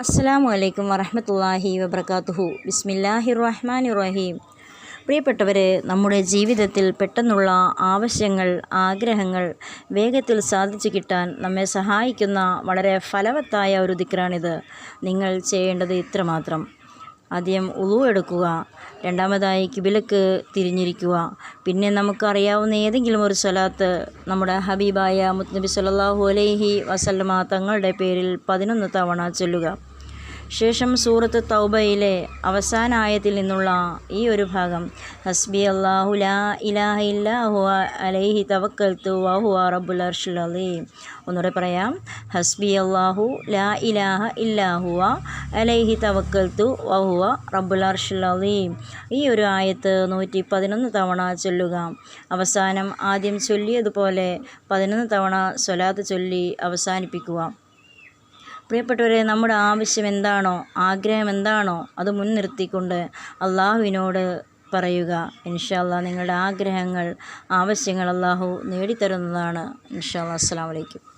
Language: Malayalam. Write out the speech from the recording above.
അസ്സലാമു അലൈക്കും വറഹമത്തല്ലാഹി വബർക്കാത്തുഹു ബിസ്മില്ലാഹി റഹ്മാൻ റഹീം പ്രിയപ്പെട്ടവരെ നമ്മുടെ ജീവിതത്തിൽ പെട്ടെന്നുള്ള ആവശ്യങ്ങൾ ആഗ്രഹങ്ങൾ വേഗത്തിൽ സാധിച്ചു കിട്ടാൻ നമ്മെ സഹായിക്കുന്ന വളരെ ഫലവത്തായ ഒരു ദിക്റാണിത്. നിങ്ങൾ ചെയ്യേണ്ടത് ഇത്രമാത്രം. ആദ്യം ഉളു എടുക്കുക. രണ്ടാമതായി കിബിലക്ക് തിരിഞ്ഞിരിക്കുക. പിന്നെ നമുക്കറിയാവുന്ന ഏതെങ്കിലും ഒരു സ്വലാത്ത് നമ്മുടെ ഹബീബായ മുത്തനബി സല്ലാഹു അലൈഹി വസല്ലമ തങ്ങളുടെ പേരിൽ പതിനൊന്ന് തവണ ചൊല്ലുക. ശേഷം സൂറത്ത് തൗബയിലെ അവസാന ആയത്തിൽ നിന്നുള്ള ഈ ഒരു ഭാഗം ഹസ്ബി അള്ളാഹു ലാ ഇലാഹ ഇല്ലാഹു അലൈഹി തവക്കൽത്തു വാഹു റബ്ബുൽ അർഷുൽ അലീം. ഒന്നുകൂടെ പറയാം ഹസ്ബി അള്ളാഹു ലാ ഇലാഹ ഇല്ലാഹുവ അലൈഹി തവക്കൽത്തു വഹുവ റബ്ബുൽ അർഷുൽ അലീം. ഈ ഒരു ആയത്ത് നൂറ്റി പതിനൊന്ന് തവണ ചൊല്ലുക. അവസാനം ആദ്യം ചൊല്ലിയതുപോലെ പതിനൊന്ന് തവണ സ്വലാത്ത് ചൊല്ലി അവസാനിപ്പിക്കുക. പ്രിയപ്പെട്ടവരെ നമ്മുടെ ആവശ്യം എന്താണോ ആഗ്രഹം എന്താണോ അത് മുൻനിർത്തിക്കൊണ്ട് അള്ളാഹുവിനോട് പറയുക. ഇൻഷാല്ല നിങ്ങളുടെ ആഗ്രഹങ്ങൾ ആവശ്യങ്ങൾ അള്ളാഹു നേടിത്തരുന്നതാണ്. ഇൻഷാല്ല അസ്സാം വലൈക്കും